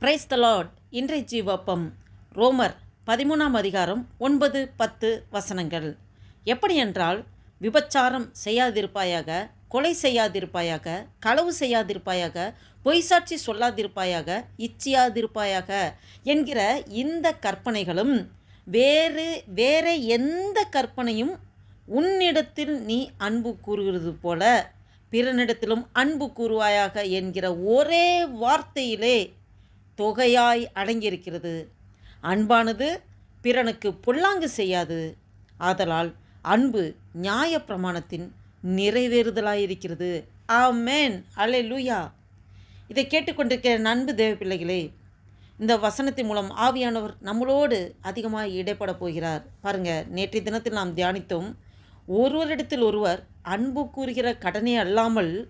Praise the Lord இன்றைய ஜீவப்பம் ரோமர் பதிமூணாம் அதிகாரம் ஒன்பது பத்து வசனங்கள். எப்படி என்றால் விபச்சாரம் செய்யாதிருப்பாயாக கொலை செய்யாதிருப்பாயாக களவு செய்யாதிருப்பாயாக பொய் சாட்சி சொல்லாதிருப்பாயாக இச்சியாதிருப்பாயாக என்கிற இந்த கற்பனைகளும் வேறு வேற எந்த கற்பனையும் உன்னிடத்தில் நீ அன்பு கூறுகிறது போல பிறனிடத்திலும் அன்பு கூறுவாயாக என்கிற ஒரே வார்த்தையிலே தொகையாய் அடங்கியிருக்கிறது. அன்பானது பிறனுக்கு பொல்லாங்கு செய்யாது. ஆதலால் அன்பு நியாய பிரமாணத்தின் நிறைவேறுதலாயிருக்கிறது. ஆமேன். அலே லூயா இதை கேட்டுக்கொண்டிருக்கிற நண்பு தேவ பிள்ளைகளே இந்த வசனத்தின் மூலம் ஆவியானவர் நம்மளோடு அதிகமாக இடைப்பட போகிறார். பாருங்க நேற்றைய தினத்தில் நாம் தியானித்தோம். ஒருவரிடத்தில் ஒருவர் அன்பு கூறுகிற கடனே அல்லாமல்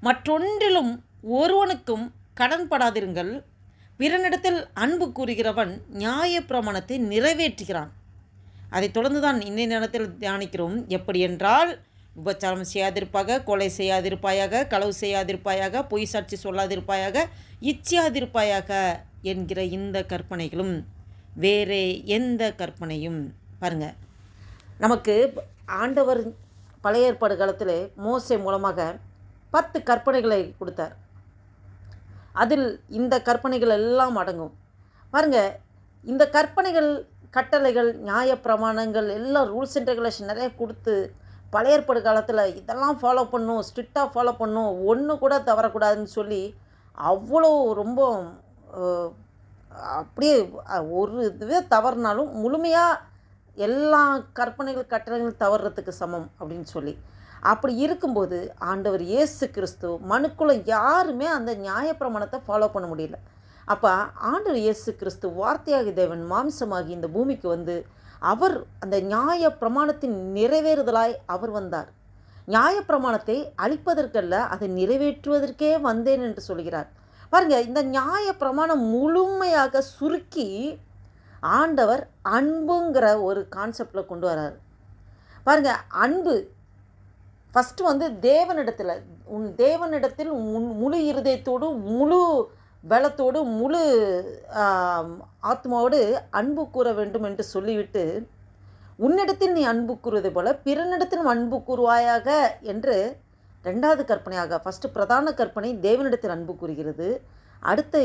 மற்றொன்றிலும் ஒருவனுக்கும் கடன் படாதிருங்கள். பிறனிடத்தில் அன்பு கூறுகிறவன் நியாய பிரமாணத்தை நிறைவேற்றுகிறான். அதைத் தொடர்ந்து தான் இன்றைய நேரத்தில் தியானிக்கிறோம். எப்படி என்றால் உபச்சாரம் செய்யாதிருப்பாக கொலை செய்யாதிருப்பாயாக களவு செய்யாதிருப்பாயாக பொய் சாட்சி சொல்லாதிருப்பாயாக இச்சியாதிருப்பாயாக என்கிற இந்த கற்பனைகளும் வேறே எந்த கற்பனையும். பாருங்க. நமக்கு ஆண்டவர் பழைய ஏற்பாடு காலத்தில் மோசை மூலமாக பத்து கற்பனைகளை கொடுத்தார். அதில் இந்த கற்பனைகள் எல்லாம் அடங்கும். பாருங்க இந்த கற்பனைகள் கட்டளைகள் நியாய பிரமாணங்கள் எல்லாம் ரூல்ஸ் அண்ட் ரெகுலேஷன் நிறைய கொடுத்து பழையற்படு காலத்தில் இதெல்லாம் ஃபாலோ பண்ணும் ஸ்ட்ரிக்டாக ஃபாலோ பண்ணும் ஒன்று கூட தவறக்கூடாதுன்னு சொல்லி அவ்வளோ ரொம்ப அப்படியே ஒரு இதுவே தவறுனாலும் முழுமையாக எல்லா கற்பனைகள் கட்டளைகள் தவறுறதுக்கு சமம் அப்படின்னு சொல்லி. அப்படி இருக்கும்போது ஆண்டவர் இயேசு கிறிஸ்து மனுக்குள்ள யாருமே அந்த நியாயப்பிரமாணத்தை ஃபாலோ பண்ண முடியல. அப்போ ஆண்டவர் இயேசு கிறிஸ்து வார்த்தையாகி தேவன் மாம்சமாகி இந்த பூமிக்கு வந்து அவர் அந்த நியாய பிரமாணத்தின் நிறைவேறுதலாய் அவர் வந்தார். நியாய பிரமாணத்தை அழிப்பதற்கல்ல அதை நிறைவேற்றுவதற்கே வந்தேன் என்று சொல்கிறார். பாருங்க இந்த நியாய பிரமாணம் முழுமையாக சுருக்கி ஆண்டவர் அன்புங்கிற ஒரு கான்செப்டில் கொண்டு வரார். பாருங்க அன்பு ஃபஸ்ட்டு வந்து தேவனிடத்தில் உன் தேவனிடத்தில் உன் முழு இருதயத்தோடு முழு பலத்தோடு முழு ஆத்மாவோடு அன்பு கூற வேண்டும் என்று சொல்லிவிட்டு உன்னிடத்தில் நீ அன்பு கூறுவதை போல பிறனிடத்திலும் அன்பு கூறுவாயாக என்று ரெண்டாவது கற்பனையாக ஃபஸ்ட்டு பிரதான கற்பனை தேவனிடத்தில் அன்பு கூறுகிறது. அடுத்த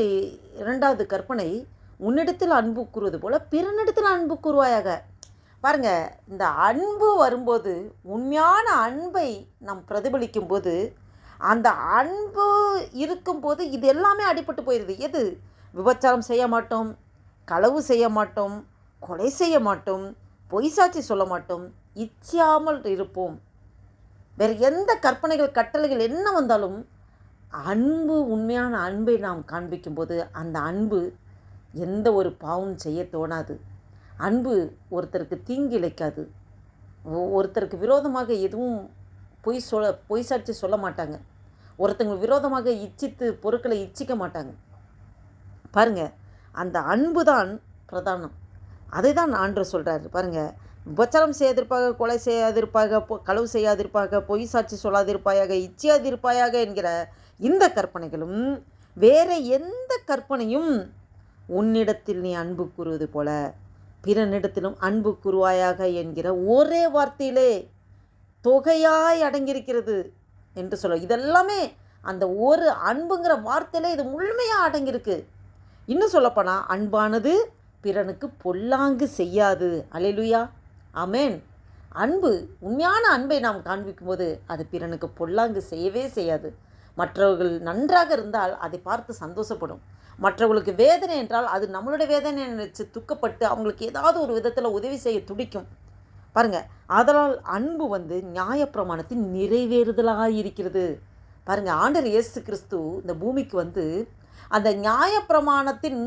இரண்டாவது கற்பனை உன்னிடத்தில் அன்பு கூறுவது போல பிறனிடத்தில் அன்பு கூறுவாயாக. பாருங்க இந்த அன்பு வரும்போது உண்மையான அன்பை நாம் பிரதிபலிக்கும் போது அந்த அன்பு இருக்கும்போது இது எல்லாமே அடிபட்டு போயிடுது எது? விபச்சாரம் செய்ய மாட்டோம் களவு செய்ய மாட்டோம் கொலை செய்ய மாட்டோம் பொய்சாட்சி சொல்ல மாட்டோம் இச்சாமல் இருப்போம். வேறு எந்த கற்பனைகள் கட்டளைகள் என்ன வந்தாலும் அன்பு உண்மையான அன்பை நாம் காண்பிக்கும்போது அந்த அன்பு எந்த ஒரு பாவம் செய்ய தோணாது. அன்பு ஒருத்தருக்கு தீங்கு இழைக்காது. ஒருத்தருக்கு விரோதமாக எதுவும் பொய் சொல்ல பொய் சாட்சி சொல்ல மாட்டாங்க. ஒருத்தங்க விரோதமாக இச்சித்து பொருட்களை இச்சிக்க மாட்டாங்க. பாருங்க அந்த அன்பு தான் பிரதானம். அதை தான் ஆண்டு சொல்கிறாரு பாருங்க உபச்சாரம் செய்யாதிருப்பாக கொலை செய்யாதிருப்பாக களவு செய்யாதிருப்பாக பொய் சாட்சி சொல்லாதிருப்பாயாக இச்சியாதிருப்பாயாக என்கிற இந்த கற்பனைகளும் வேற எந்த கற்பனையும் உன்னிடத்தில் நீ அன்பு கூறுவது போல பிறனிடத்திலும் அன்பு குருவாயாக என்கிற ஒரே வார்த்தையிலே தொகையாய் அடங்கியிருக்கிறது என்று சொல்ல இதெல்லாமே அந்த ஒரு அன்புங்கிற வார்த்தையில் இது முழுமையாக அடங்கியிருக்கு. இன்னும் சொல்லப்போனால் அன்பானது பிறனுக்கு பொல்லாங்கு செய்யாது. அலையிலுயா அமேன் அன்பு உண்மையான அன்பை நாம் காண்பிக்கும்போது அது பிறனுக்கு பொல்லாங்கு செய்யவே செய்யாது. மற்றவர்கள் நன்றாக இருந்தால் அதை பார்த்து சந்தோஷப்படும். மற்றவர்களுக்கு வேதனை என்றால் அது நம்மளுடைய வேதனை நினைச்சு துக்கப்பட்டு அவங்களுக்கு ஏதாவது ஒரு விதத்தில் உதவி செய்ய துடிக்கும். பாருங்க அதனால் அன்பு வந்து நியாயப்பிரமாணத்தின் நிறைவேறுதலாக இருக்கிறது பாருங்க ஆண்டர் இயேசு கிறிஸ்து இந்த பூமிக்கு வந்து அந்த நியாயப்பிரமாணத்தின்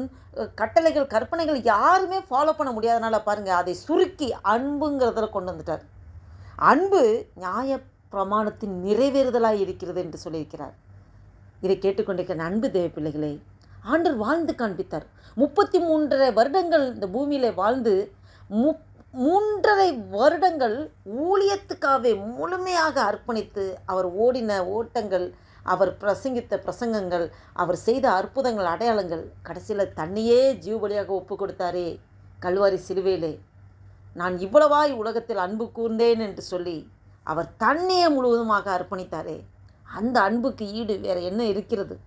கட்டளைகள் கற்பனைகள் யாருமே ஃபாலோ பண்ண முடியாதனால பாருங்க அதை சுருக்கி அன்புங்கிறதில் கொண்டு வந்துட்டார். அன்பு பிரமாணத்தின் நிறைவேறுதலாக இருக்கிறது என்று சொல்லியிருக்கிறார். இதை கேட்டுக்கொண்டிருக்கிற அன்பு தேவ பிள்ளைகளே ஆண்டர் வாழ்ந்து காண்பித்தார். முப்பத்தி மூன்றரை வருடங்கள் இந்த பூமியில் வாழ்ந்து முப் மூன்றரை வருடங்கள் ஊழியத்துக்காகவே முழுமையாக அர்ப்பணித்து அவர் ஓடின ஓட்டங்கள் அவர் பிரசங்கித்த பிரசங்கங்கள் அவர் செய்த அற்புதங்கள் அடையாளங்கள் கடைசியில் தன்னையே ஜீவபலியாக ஒப்பு கொடுத்தாரே கல்வாரி சிலுவையிலே. நான் இவ்வளவாய் உலகத்தில் அன்பு கூர்ந்தேன் என்று சொல்லி அவர் தன்னையே முழுவதுமாக அர்ப்பணித்தாரே. அந்த அன்புக்கு ஈடு வேறு என்ன இருக்கிறது?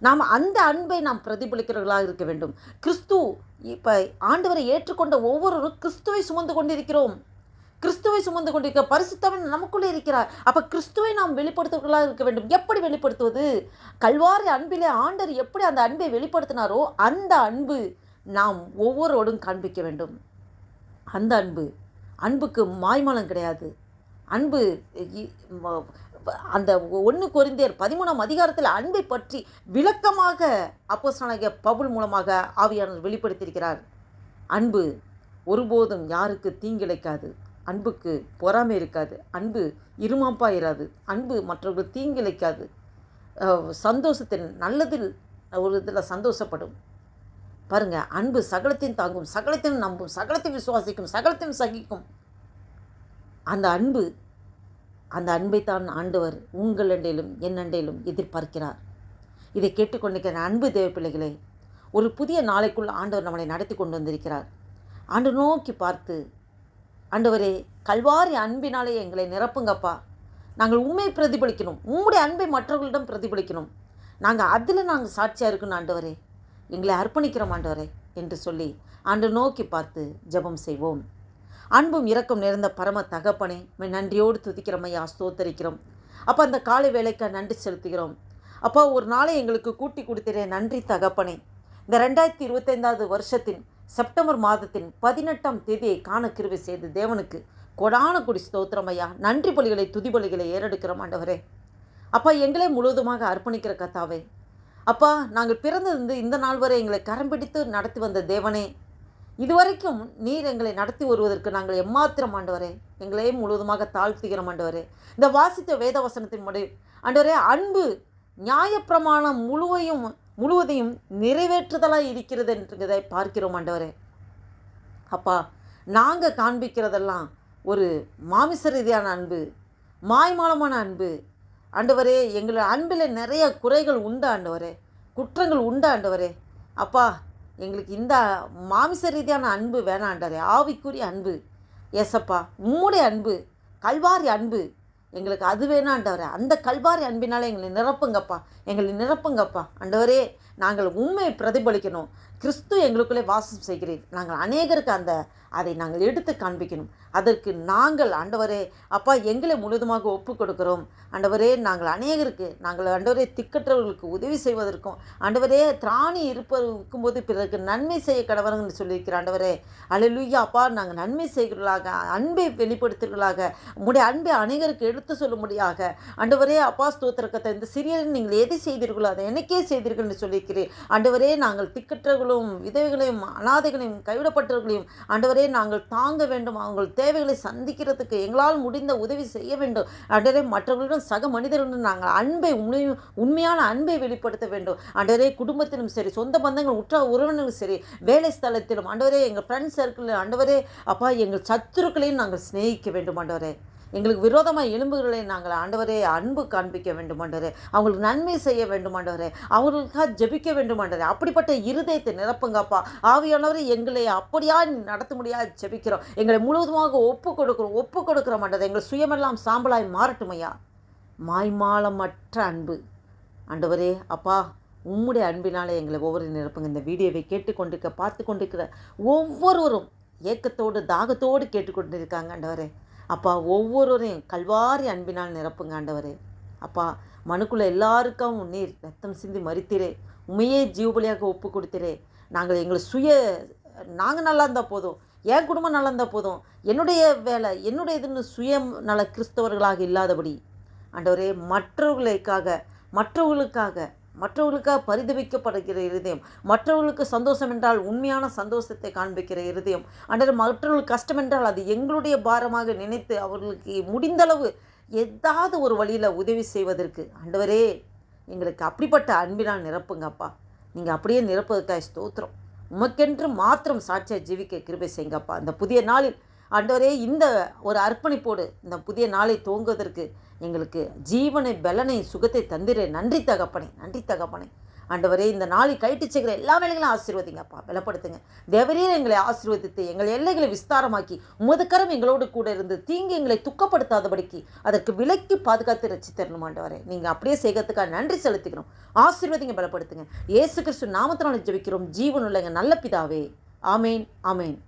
நாம் அந்த அன்பை நாம் பிரதிபலிக்கிறவர்களாக இருக்க வேண்டும். கிறிஸ்து இப்போ ஆண்டவரை ஏற்றுக்கொண்ட ஒவ்வொருவரும் கிறிஸ்துவை சுமந்து கொண்டிருக்கிறோம். கிறிஸ்துவை சுமந்து கொண்டிருக்க பரிசுத்தவன் நமக்குள்ளே இருக்கிறார். அப்போ கிறிஸ்துவை நாம் வெளிப்படுத்துவர்களாக இருக்க வேண்டும். எப்படி வெளிப்படுத்துவது? கல்வாரி அன்பிலே ஆண்டர் எப்படி அந்த அன்பை வெளிப்படுத்தினாரோ அந்த அன்பு நாம் ஒவ்வொருவரோடும் காண்பிக்க வேண்டும். அந்த அன்பு அன்புக்கு மாய்மலம் கிடையாது. அன்பு அந்த ஒன்று குறைந்தேர் பதிமூணாம் அதிகாரத்தில் அன்பை பற்றி விளக்கமாக அப்போஸ்தலனாகிய பவுல் மூலமாக ஆவியானவர் வெளிப்படுத்தியிருக்கிறார். அன்பு ஒருபோதும் யாருக்கு தீங்கிழைக்காது. அன்புக்கு பொறாமை இருக்காது. அன்பு இருமாப்பாயிராது அன்பு மற்றவர்கள் தீங்கிழைக்காது. சந்தோஷத்தின் நல்லதில் ஒரு இதில் சந்தோஷப்படும். பாருங்க அன்பு சகலத்தையும் தாங்கும் சகலத்தையும் நம்பும் சகலத்தையும் விசுவாசிக்கும் சகலத்தையும் சகிக்கும். அந்த அன்பு அந்த அன்பைத்தான் ஆண்டவர் உங்கள் அண்டையிலும் என் அண்டையிலும் எதிர்பார்க்கிறார். இதை கேட்டுக்கொண்டிருக்கிற அன்பு தேவ பிள்ளைகளே ஒரு புதிய நாளைக்குள் ஆண்டவர் நம்மளை நடத்தி கொண்டு வந்திருக்கிறார். ஆண்டு நோக்கி பார்த்து ஆண்டவரே கல்வாரி அன்பினாலே எங்களை நிரப்புங்கப்பா. நாங்கள் உண்மை பிரதிபலிக்கணும் உம்முடைய அன்பை மற்றவர்களிடம் பிரதிபலிக்கணும். நாங்கள் அதில் நாங்கள் சாட்சியாக இருக்கணும் ஆண்டவரே. எங்களை அர்ப்பணிக்கிறோம் ஆண்டவரே என்று சொல்லி ஆண்டு நோக்கி பார்த்து ஜெபம் செய்வோம். அன்பும் இரக்கம் நிறைந்த பரம தகப்பனே நன்றியோடு துதிக்கிறோம் ஐயா ஸ்தோத்தரிக்கிறோம். அப்போ அந்த காலை வேலைக்கு நன்றி செலுத்துகிறோம். அப்பா ஒரு நாளை எங்களுக்கு கூட்டி கொடுத்துறே நன்றி தகப்பனே. இந்த ரெண்டாயிரத்தி இருபத்தைந்தாவது வருஷத்தின் செப்டம்பர் மாதத்தின் பதினெட்டாம் தேதியை காண கிருவை செய்த தேவனுக்கு கொடான குடி ஸ்தோத்திரமையா நன்றி பலிகளை துதி பலிகளை ஏறெடுக்கிறோம் ஆண்டவரே. அப்பா எங்களே முழுவதுமாக அர்ப்பணிக்கிற கத்தாவே அப்பா நாங்கள் பிறந்திருந்து இந்த நாள் வரை எங்களை கரம் பிடித்து நடத்தி வந்த தேவனே இதுவரைக்கும் நீர் எங்களை நடத்தி வருவதற்கு நாங்கள் எம்மாத்திரம் ஆண்டவரே எங்களே முழுவதுமாக தாழ்த்துகிறோம் ஆண்டவரே. இந்த வாசித்த வேத வசனத்தின் முடி ஆண்டவரே அன்பு நியாயப்பிரமாணம் முழுவையும் முழுவதையும் நிறைவேற்றுதலாக இருக்கிறது என்றதை பார்க்கிறோம் ஆண்டவரே. அப்பா நாங்கள் காண்பிக்கிறதெல்லாம் ஒரு மாமிச ரீதியான அன்பு மாய்மாலமான அன்பு. ஆண்டவரே எங்களோட அன்பில் நிறைய குறைகள் உண்டு ஆண்டவரே குற்றங்கள் உண்டு ஆண்டவரே. அப்பா எங்களுக்கு இந்த மாமிச ரீதியான அன்பு வேணாண்டதே ஆவிக்குரிய அன்பு. எசப்பா உம்முடைய அன்பு கல்வாரி அன்பு. எங்களுக்கு அது வேணாண்டவரே அந்த கல்வாரி அன்பினால் எங்களை நிரப்புங்கப்பா. எங்களை நிரப்புங்கப்பா. ஆண்டவரே நாங்கள் உண்மையை பிரதிபலிக்கணும். கிறிஸ்து எங்களுக்குள்ளே வாசம் செய்கிறீர். நாங்கள் அநேகருக்கு அந்த அதை நாங்கள் எடுத்து காண்பிக்கணும். அதற்கு நாங்கள் ஆண்டவரே அப்பா எங்களை முழுவதுமாக ஒப்பு கொடுக்கிறோம். ஆண்டவரே நாங்கள் அநேகருக்கு நாங்கள் ஆண்டவரே திக்கற்றவர்களுக்கு உதவி செய்வதற்கும் ஆண்டவரே திராணி இருப்பதற்கும் இருக்கும்போது பிறருக்கு நன்மை செய்ய கடவரங்கன்னு சொல்லியிருக்கிற ஆண்டவரே. அழலுயா அப்பா நாங்கள் நன்மை செய்கிறவர்களாக அன்பை வெளிப்படுத்துகிறவர்களாக உங்களுடைய அன்பை அநேகருக்கு எடுத்து சொல்லும்படியாக ஆண்டவரே அப்பா ஸ்தோத்திரக்கத்தை இந்த சிறியல் நீங்கள் எதை செய்தீர்களோ அதை எனக்கே செய்தீர்கள்னு சொல்லி சொல்லியிருக்கிறேன் ஆண்டவரே நாங்கள் திக்கற்றவர்களும் விதவைகளையும் அனாதைகளையும் கைவிடப்பட்டவர்களையும் ஆண்டவரே நாங்கள் தாங்க வேண்டும். அவங்கள் தேவைகளை சந்திக்கிறதுக்கு எங்களால் முடிந்த உதவி செய்ய வேண்டும். ஆண்டவரே மற்றவர்களிடம் சக மனிதர்களுடன் நாங்கள் அன்பை உண்மை உண்மையான அன்பை வெளிப்படுத்த வேண்டும். ஆண்டவரே குடும்பத்திலும் சரி சொந்த பந்தங்கள் உற்ற உறவினர்களும் சரி வேலை ஸ்தலத்திலும் ஆண்டவரே எங்கள் ஃப்ரெண்ட்ஸ் சர்க்கிளில் ஆண்டவரே அப்பா எங்கள் சத்துருக்களையும் நாங்கள் சிநேகிக்க வேண்டும் ஆண்டவரே. எங்களுக்கு விரோதமாக எலும்புகளை நாங்கள் ஆண்டவரே அன்பு காண்பிக்க வேண்டுமாண்டவரே அவங்களுக்கு நன்மை செய்ய வேண்டுமாண்டவரே அவர்களுக்காக ஜெபிக்க வேண்டுமாண்டவரே. அப்படிப்பட்ட இருதயத்தை நிரப்புங்கப்பா. ஆவியானவரே எங்களை அப்படியா நடத்த முடியாது ஜெபிக்கிறோம். எங்களை முழுவதுமாக ஒப்பு கொடுக்குறோம் ஒப்பு கொடுக்குற மாட்டது எங்கள் சுயமெல்லாம் சாம்பலாய் மாறட்டுமையா? மாய்மாலமற்ற அன்பு. ஆண்டவரே அப்பா உம்முடைய அன்பினாலே எங்களை ஒவ்வொரு நிரப்புங்க. இந்த வீடியோவை கேட்டுக்கொண்டிருக்க பார்த்து கொண்டிருக்கிற ஒவ்வொருவரும் ஏக்கத்தோடு தாகத்தோடு கேட்டுக்கொண்டிருக்காங்க ஆண்டவரே. அப்பா ஒவ்வொருவரையும் கல்வாரி அன்பினால் நிரப்புங்க ஆண்டவரே. அப்பா மனுக்குள்ளே எல்லாருக்கும் நீர் ரத்தம் சிந்தி மறித்திரே உண்மையே ஜீவபலியாக ஒப்பு கொடுத்திரே நாங்கள் எங்களை சுய நாங்கள் நல்லா இருந்தால் போதும். என் குடும்பம் நல்லா இருந்தால் போதும். என்னுடைய வேலை என்னுடைய இதுன்னு சுயம் நல கிறிஸ்தவர்களாக இல்லாதபடி. ஆண்டவரே மற்றவர்களுக்காக மற்றவர்களுக்காக மற்றவர்களுக்காக பரிதவிக்கப்படுகிற இருதயம் மற்றவர்களுக்கு சந்தோஷம் என்றால் உண்மையான சந்தோஷத்தை காண்பிக்கிற இருதயம். ஆண்டவர் மற்றவர்கள் கஷ்டம் என்றால் அது எங்களுடைய பாரமாக நினைத்து அவர்களுக்கு முடிந்தளவு ஏதாவது ஒரு வழியில் உதவி செய்வதற்கு. ஆண்டவரே எங்களுக்கு அப்படிப்பட்ட அன்பினால் நிரப்புங்கப்பா நீங்கள் அப்படியே நிரப்புவதற்காக ஸ்தோத்திரம். உமக்கென்று மாத்திரம் சாட்சியாக ஜீவிக்க கிருபை செய்யுங்கப்பா அந்த புதிய நாளில் ஆண்டவரே இந்த ஒரு அர்ப்பணிப்போடு இந்த புதிய நாளை துவங்குவதற்கு எங்களுக்கு ஜீவனை பலனை சுகத்தை தந்திரே. நன்றி தகப்பனே நன்றி தகப்பனே. ஆண்டவரே இந்த நாளை கைட்டு செய்கிற எல்லா வேலைகளும் ஆசீர்வதிங்கப்பா. பலப்படுத்துங்க. தேவரீர் எங்களை ஆசீர்வதித்து எங்கள் எல்லைகளை விஸ்தாரமாக்கி முதுக்கரம் எங்களோடு கூட இருந்து தீங்கு எங்களை துக்கப்படுத்தாதபடிக்கு அதற்கு விலக்கி பாதுகாத்து ரசி தரணும் ஆண்டவரே. நீங்கள் அப்படியே செய்கிறதுக்காக நன்றி செலுத்திக்கிறோம் ஆசீர்வதிங்க பலப்படுத்துங்க. ஏசு கிறிஸ்து நாமத்தினால ஜபிக்கிறோம். ஜீவனுள்ள எங்கள் நல்ல பிதாவே. ஆமேன் ஆமேன்.